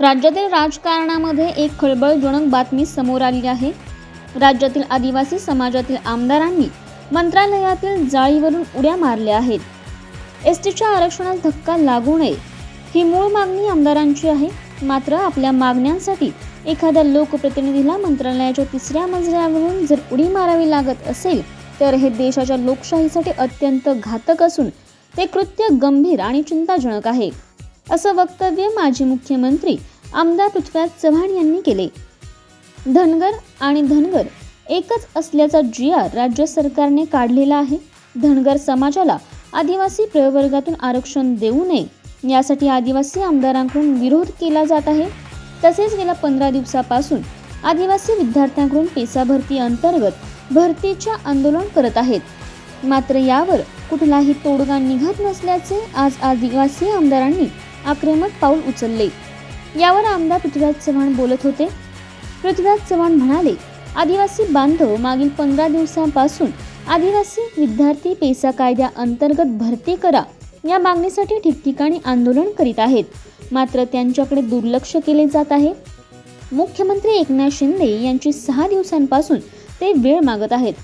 राज्यातील राजकारणामध्ये एक खळबळजनक बातमी समोर आली आहे. राज्यातील आदिवासी समाजातील आमदारांनी मंत्रालयातील जाळीवरून उड्या मारल्या आहेत. एस टीच्या आरक्षणास धक्का लागू नये ही मूळ मागणी आमदारांची आहे. मात्र आपल्या मागण्यांसाठी एखाद्या लोकप्रतिनिधीला मंत्रालयाच्या तिसऱ्या मजल्यावरून जर उडी मारावी लागत असेल तर हे देशाच्या लोकशाहीसाठी अत्यंत घातक असून ते कृत्य गंभीर आणि चिंताजनक आहे. असं वक्तव्य माजी मुख्यमंत्री आमदार पृथ्वीराज चव्हाण यांनी केले. धनगर आणि धनगर एकच असल्याचा जी आर राज्य सरकारने काढलेला आहे. धनगर समाजाला आदिवासी प्रवर्गातून आरक्षण देऊ नये यासाठी आदिवासी आमदारांकडून विरोध केला जात आहे. तसेच गेल्या पंधरा दिवसापासून आदिवासी विद्यार्थ्यांकडून पेसा भरती अंतर्गत भरतीच्या आंदोलन करत आहेत. मात्र यावर कुठलाही तोडगा निघत नसल्याचे आज आदिवासी आमदारांनी आक्रमक पाऊल उचलले. यावर आमदार पृथ्वीराज चव्हाण बोलत होते. पृथ्वीराज चव्हाण म्हणाले आदिवासी बांधव मागील पंधरा दिवसांपासून आदिवासी विद्यार्थी पेसा कायद्या अंतर्गत भरती करा या मागणीसाठी ठिकठिकाणी आंदोलन करीत आहेत. मात्र त्यांच्याकडे दुर्लक्ष केले जात आहे. मुख्यमंत्री एकनाथ शिंदे यांची सहा दिवसांपासून ते वेळ मागत आहेत.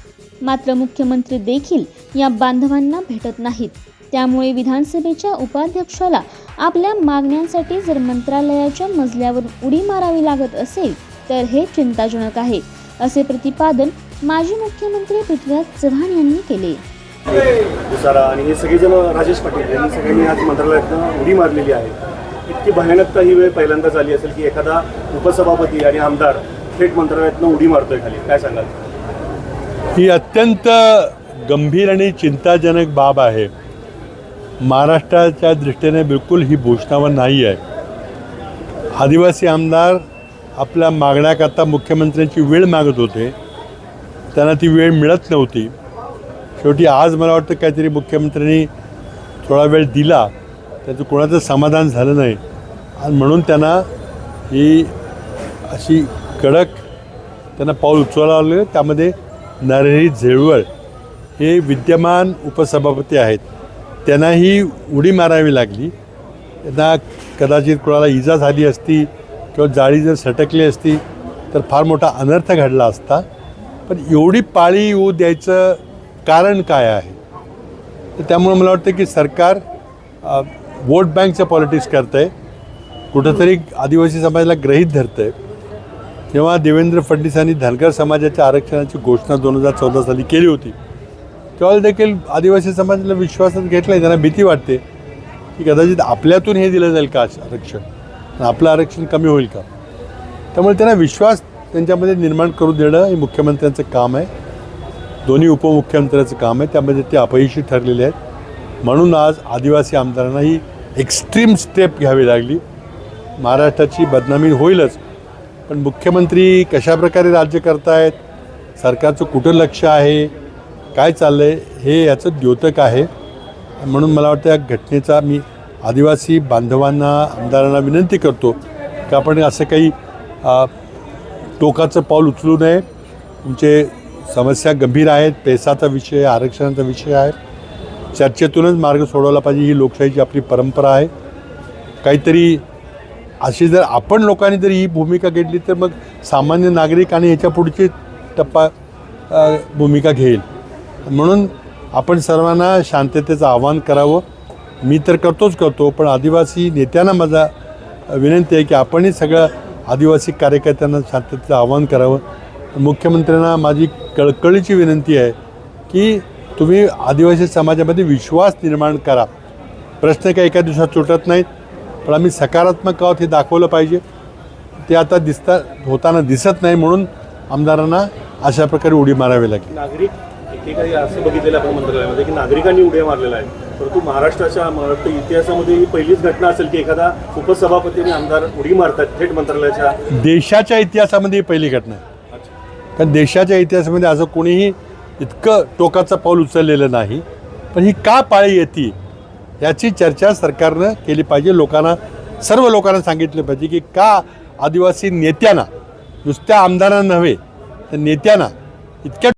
मात्र मुख्यमंत्री देखील या बांधवांना भेटत नाहीत. त्यामुळे विधानसभेच्या उपाध्यक्षाला आपल्या मागण्यांसाठी जर मंत्रालयाच्या मजल्यावर उडी मारावी लागत असेल तर हे चिंताजनक आहे असे प्रतिपादन माजी मुख्यमंत्री पृथ्वीराज चव्हाण यांनी केले. आणि हे सगळेजण राजेश पाटील यांनी सगळ्यांनी आज मंत्रालयातनं उडी मारलेली आहे. इतकी भयानकता ही वेळ पहिल्यांदाच आली असेल की एखादा उपसभापती आणि आमदार थेट मंत्रालयातनं उडी मारतोय खाली. काय सांगाल? ही अत्यंत गंभीर आणि चिंताजनक बाब आहे. महाराष्ट्राच्या दृष्टीने बिलकुल ही भूषणावर नाही आहे. आदिवासी आमदार आपल्या मागण्याकरता मुख्यमंत्र्यांची वेळ मागत होते. त्यांना ती वेळ मिळत नव्हती. शेवटी आज मला वाटतं काहीतरी मुख्यमंत्र्यांनी थोडा वेळ दिला त्याचं कोणाचं समाधान झालं नाही. आणि म्हणून त्यांना ही अशी कडक त्यांना पाऊल उचलावं लागलं. त्यामध्ये नरहरी झेळवळ हे विद्यमान उपसभापती आहेत. त्यांना ही उडी मारावी लागली. त्यांना कदाचित कोणाला इजा झाली असती किंवा जाळी जर सटकली असती तर फार मोठा अनर्थ घडला असता. पण एवढी पाळी येऊ द्यायचं कारण काय आहे? तर त्यामुळे मला वाटतं की सरकार वोट बँकचं पॉलिटिक्स करतं आहे कुठंतरी आदिवासी समाजाला ग्रहीत धरतं आहे तेव्हा देवेंद्र फडणवीसांनी धनगर समाजाच्या आरक्षणाची घोषणा दोन हजार चौदा साली केली होती. तेव्हा देखील आदिवासी समाजाला विश्वासात घेतलं आहे त्यांना भीती वाटते की कदाचित आपल्यातून हे दिलं जाईल का आरक्षण? आपलं आरक्षण कमी होईल का? त्यामुळे त्यांना विश्वास त्यांच्यामध्ये निर्माण करून देणं हे मुख्यमंत्र्यांचं काम आहे. दोन्ही उपमुख्यमंत्र्यांचं काम आहे. त्यामध्ये ते अपयशी ठरलेले आहेत. म्हणून आज आदिवासी आमदारांना ही एक्स्ट्रीम स्टेप घ्यावी लागली. महाराष्ट्राची बदनामी होईलच. पण मुख्यमंत्री कशाप्रकारे राज्य करतायत? सरकारचं कुठं लक्ष आहे? काय चाललं आहे हे याचं द्योतक आहे. म्हणून मला वाटतं या घटनेचा मी आदिवासी बांधवांना आमदारांना विनंती करतो की आपण असं काही टोकाचं पाऊल उचलू नये. तुमचे समस्या गंभीर आहेत पैसाचा विषय आरक्षणाचा विषय आहे. चर्चेतूनच मार्ग सोडवला पाहिजे ही लोकशाहीची आपली परंपरा आहे. काहीतरी अशी जर आपण लोकांनी जर ही भूमिका घेतली तर मग सामान्य नागरिक आणि ह्याच्या पुढची टप्पा भूमिका घेईल. म्हणून आपण सर्वांना शांततेचं आवाहन करावं. मी तर करतोच करतो पण आदिवासी नेत्यांना माझा विनंती आहे की आपणही सगळ्या आदिवासी कार्यकर्त्यांना शांततेचं आवाहन करावं. मुख्यमंत्र्यांना माझी कळकळीची विनंती आहे की तुम्ही आदिवासी समाजामध्ये विश्वास निर्माण करा. प्रश्न काही एका दिवसात सुटत नाहीत पण आम्ही सकारात्मक आहोत हे दाखवलं पाहिजे. ते आता दिसता होताना दिसत नाही म्हणून आमदारांना अशा प्रकारे उडी मारावी लागेल. नागरिक एकेकाळी असं बघितलेलं आपण मंत्रालयामध्ये की नागरिकांनी उड्या मारलेला आहे परंतु महाराष्ट्राच्या वाटतं इतिहासामध्ये ही पहिलीच घटना असेल की एखादा उपसभापती आणि आमदार उडी मारतात थेट मंत्रालयाच्या देशाच्या इतिहासामध्ये ही पहिली घटना आहे. कारण देशाच्या इतिहासामध्ये असं कोणीही इतकं टोकाचं पाऊल उचललेलं नाही. पण ही का पाळी येते याची चर्चा सरकारनं केली पाहिजे. लोकांना सर्व लोकांना सांगितलं पाहिजे की का आदिवासी नेत्यांना नुसत्या आमदारांना नव्हे तर नेत्यांना इतक्या